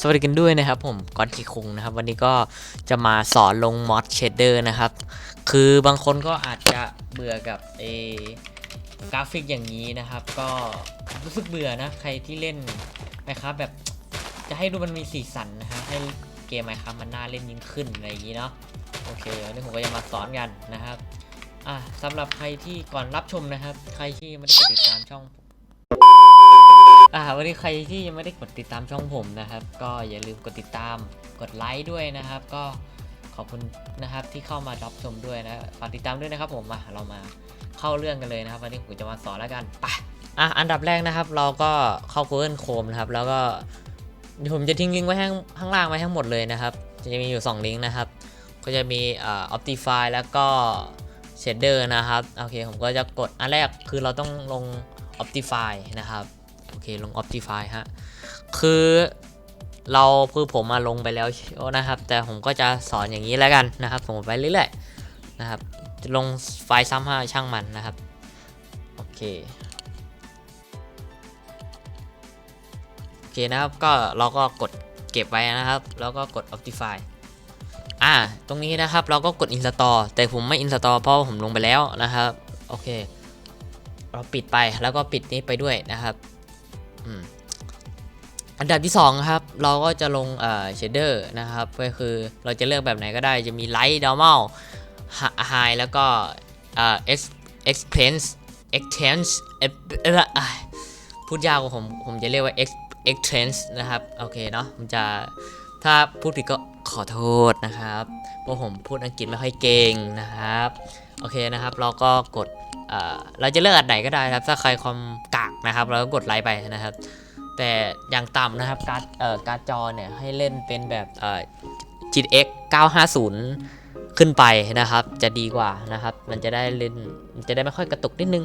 สวัสดีกันด้วยนะครับผมก้อนกีคุงนะครับ วันนี้ก็จะมาสอนลงมอดเชดเดอร์นะครับ คือบางคนก็อาจจะเบื่อกับเอกราฟิกอย่างนี้นะครับ ก็รู้สึกเบื่อนะ ใครที่เล่นนะครับแบบจะให้ดูมันมีสีสันนะฮะให้เกมไมครับมันน่าเล่นยิ่งขึ้นอะไรอย่างนี้เนาะโอเควันนี้ผมก็จะมาสอนกันนะครับอะสำหรับใครที่ก่อนรับชมนะครับ ใครที่ไม่ได้ติดตามช่อง อ่าวันนี้ใครที่ยังไม่ได้กดติดตามช่องผมนะครับ ก็อย่าลืมกดติดตามกดไลค์ด้วยนะครับ ก็ขอบคุณนะครับที่เข้ามารับชมด้วยนะฝากติดตามด้วยนะครับผมมาเรามาเข้าเรื่องกันเลยนะครับ วันนี้ผมจะมาสอนแล้วกันไปอะอันดับแรกนะครับ เราก็เข้า Google Chrome นะครับ แล้วก็ผมจะทิ้งลิงก์ไว้ข้างข้างล่างไว้ทั้งหมดเลยนะครับ จะมีอยู่ 2 ลิงก์นะครับ ก็จะมีอ่า Optify แล้วก็ Shader นะครับ โอเค ผมก็จะกดอันแรกคือเราต้องลง Optify นะครับ เคลง Optify ฮะ คือเราคือผมมาลงไปแล้วนะครับ แต่ผมก็จะสอนอย่างนี้แล้วกันนะครับ ผมไปเรื่อยๆนะครับจะลงไฟล์ซ้ำห้าช่างมันนะครับ โอเคโอเคนะครับก็เราก็กดเก็บไว้นะครับ แล้วก็กด Optify อ่า ตรงนี้นะครับเราก็กด install แต่ผมไม่ install เพราะผมลงไปแล้วนะครับ โอเค เราปิดไปแล้วก็ปิดนี้ไปด้วยนะครับ อันดับที่2ครับ เราก็จะลงเอ่อเชดเดอร์นะครับ ก็คือเราจะเลือกแบบไหนก็ได้จะมี Light Normal High แล้วก็เอ่อ Ex- Expense Extense เอ่อเอ่ออะพูดยากกว่าผม ผมจะเรียกว่า Ex- Extense นะครับ โอเคเนาะผมจะถ้าพูดผิดก็ขอโทษนะครับ เพราะผมพูดอังกฤษไม่ค่อยเก่งนะครับ โอเคนะครับ เราก็กดเอ่อเราจะเลือกอันไหนก็ได้ครับ ถ้าใครความกาก นะครับเราก็กดไลค์ไปนะครับ แต่อย่างต่ำนะครับการ์ดเอ่อการ์ดจอเนี่ยให้เล่นเป็นแบบเอ่อ GTX 950 ขึ้นไปนะครับ จะดีกว่านะครับ มันจะได้เล่นมันจะได้ไม่ค่อยกระตุกนิดนึง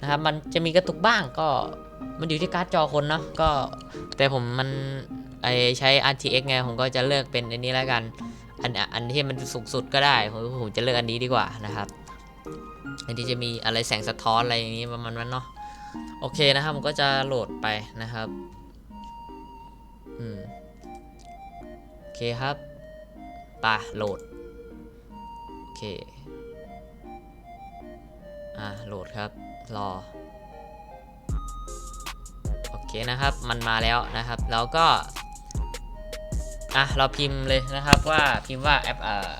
นะครับมันจะมีกระตุกบ้างก็มันอยู่ที่การ์ดจอคนเนาะก็แต่ผมมันไอใช้ RTX ไงผมก็จะเลือกเป็นอันนี้แล้วกัน อันอันที่มันสูงสุดก็ได้ผมผมจะเลือกอันนี้ดีกว่านะครับอันที่จะมีอะไรแสงสะท้อนอะไรอย่างนี้ประมาณนั้นเนาะ โอเคนะครับผมก็จะโหลดไปนะครับอืมโอเคครับปะโหลดโอเคอ่าโหลดครับรอโอเคนะครับมันมาแล้วนะครับแล้วก็อะเราพิมพ์เลยนะครับว่าพิมพ์ว่าแอปเอ่อ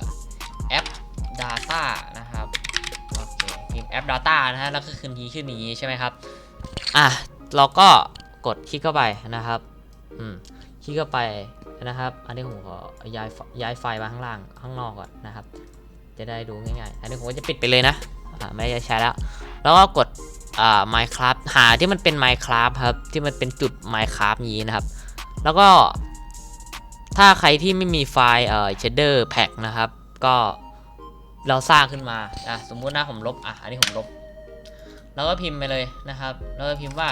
แอป Data พิมพ์แอป Data นะฮะแล้วก็ขึ้นทีขึ้นอย่างนี้ใช่ไหมครับอะเราก็กดคลิกเข้าไปนะครับอืมคลิกเข้าไปนะครับ อันนี้ผมขอย้ายย้ายไฟล์มาข้างล่างข้างนอกก่อนนะครับ จะได้ดูง่ายๆ อันนี้ผมก็จะปิดไปเลยนะอ่าไม่ได้ใช้แล้ว แล้วก็กดอ่า Minecraft หาที่มันเป็น Minecraft ครับที่มันเป็นจุด Minecraft นี้นะครับ แล้วก็ถ้าใครที่ไม่มีไฟล์เอ่อ shader pack นะครับ ก็ เราสร้างขึ้นมาอะสมมุตินะผมลบอะอันนี้ผมลบแล้วก็พิมพ์ไปเลยนะครับ แล้วก็พิมพ์ว่า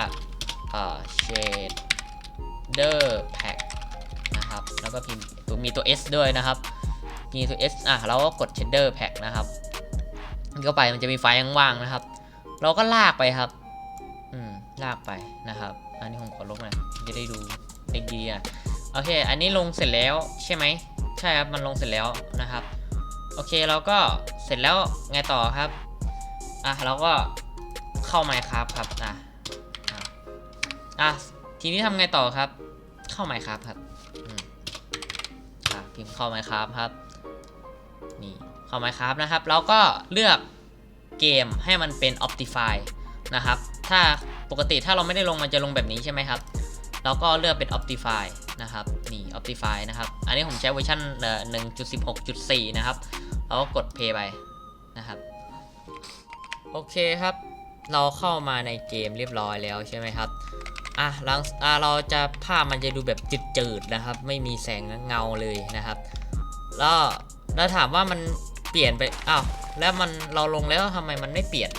อ่อ shader pack นะครับ แล้วก็พิมพ์ตัวมีตัว s ด้วยนะครับ มีตัว s อะเราก็กด shader pack นะครับเข้าไปมันจะมีไฟล์ว่างๆนะครับ เราก็ลากไปครับ อืมลากไปนะครับ อันนี้ผมขอลบหน่อยจะได้ดูได้ดีอะโอเค อันนี้ลงเสร็จแล้วใช่ไหมใช่ครับ มันลงเสร็จแล้วนะครับ โอเคเราก็เสร็จแล้วไงต่อครับ อะเราก็เข้า Minecraft ครับอะอะทีนี้ทำไงต่อครับ เข้า Minecraft ครับอะพิมพ์เข้า Minecraft ครับนี่เข้า Minecraft นะครับแล้วก็เลือกเกมให้มันเป็น Optify นะครับ ถ้าปกติถ้าเราไม่ได้ลงมันจะลงแบบนี้ใช่ไหมครับเราก็เลือกเป็น Optify นะครับ นี่ Optify นะครับ อันนี้ผมใช้เวอร์ชันเอ่อ1.16.4 นะครับ เราก็กด play ไปนะครับ โอเคครับ เราเข้ามาในเกมเรียบร้อยแล้วใช่ไหมครับอะหลังอะเราจะภาพมันจะดูแบบจืดๆนะครับ ไม่มีแสงเงาเลยนะครับแล้วแล้วถามว่ามันเปลี่ยนไปอ้าวแล้วมันเราลงแล้วทำไมมันไม่เปลี่ยน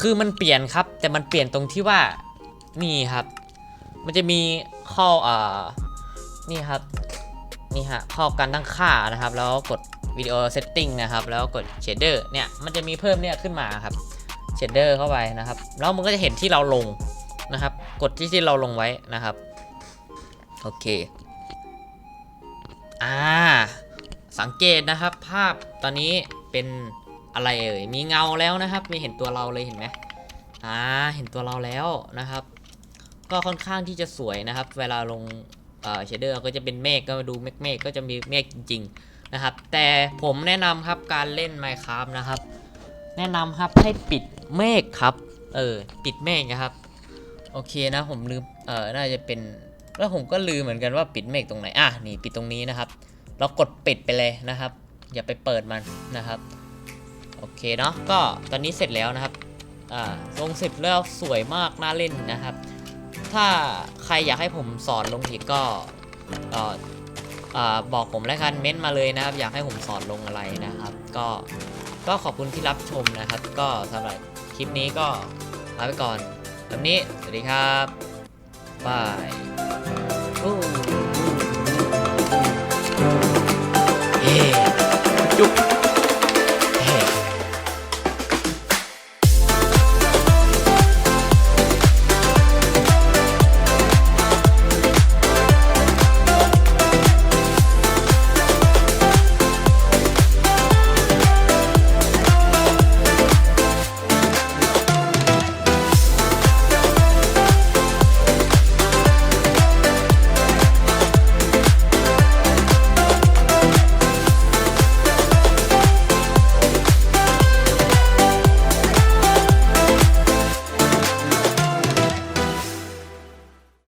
คือมันเปลี่ยนครับ แต่มันเปลี่ยนตรงที่ว่านี่ครับ มันจะมีข้ออ่านี่ครับนี่ฮะข้อการตั้งค่านะครับ แล้วกด วิดีโอเซตติ้งนะครับ แล้วกดเชดเดอร์เนี่ย มันจะมีเพิ่มเนี่ยขึ้นมาครับเชดเดอร์เข้าไปนะครับ แล้วมันก็จะเห็นที่เราลงนะครับ กดที่ที่เราลงไว้นะครับ โอเค อ่า สังเกตนะครับ ภาพตอนนี้เป็นอะไรเอ่ย มีเงาแล้วนะครับ มีเห็นตัวเราเลยเห็นไหมอ่า เห็นตัวเราแล้วนะครับ ก็ค่อนข้างที่จะสวยนะครับ เวลาลงเอ่อเชเดอร์ก็จะเป็นเมฆก็มาดูเมฆเมฆก็จะมีเมฆจริงๆ นะครับ แต่ผมแนะนำครับการเล่น Minecraft นะครับ แนะนำครับให้ปิดเมฆครับ เออ ปิดเมฆนะครับ โอเคนะผมลืม เออน่าจะเป็น แล้วผมก็ลืมเหมือนกันว่าปิดเมฆตรงไหน อะ นี่ปิดตรงนี้นะครับ เรากดปิดไปเลยนะครับ อย่าไปเปิดมันนะครับ โอเคเนาะ ก็ตอนนี้เสร็จแล้วนะครับ อ่า ลงเสร็จแล้วสวยมาก น่าเล่นนะครับ ถ้าใครอยากให้ผมสอนลงอีกก็เอ่อ บอกผมและกันเม้นมาเลยนะครับ อยากให้ผมสอนลงอะไรนะครับ ก็ก็ขอบคุณที่รับชมนะครับ ก็สำหรับคลิปนี้ก็ลาไปก่อนแบบนี้ สวัสดีครับบายจุ๊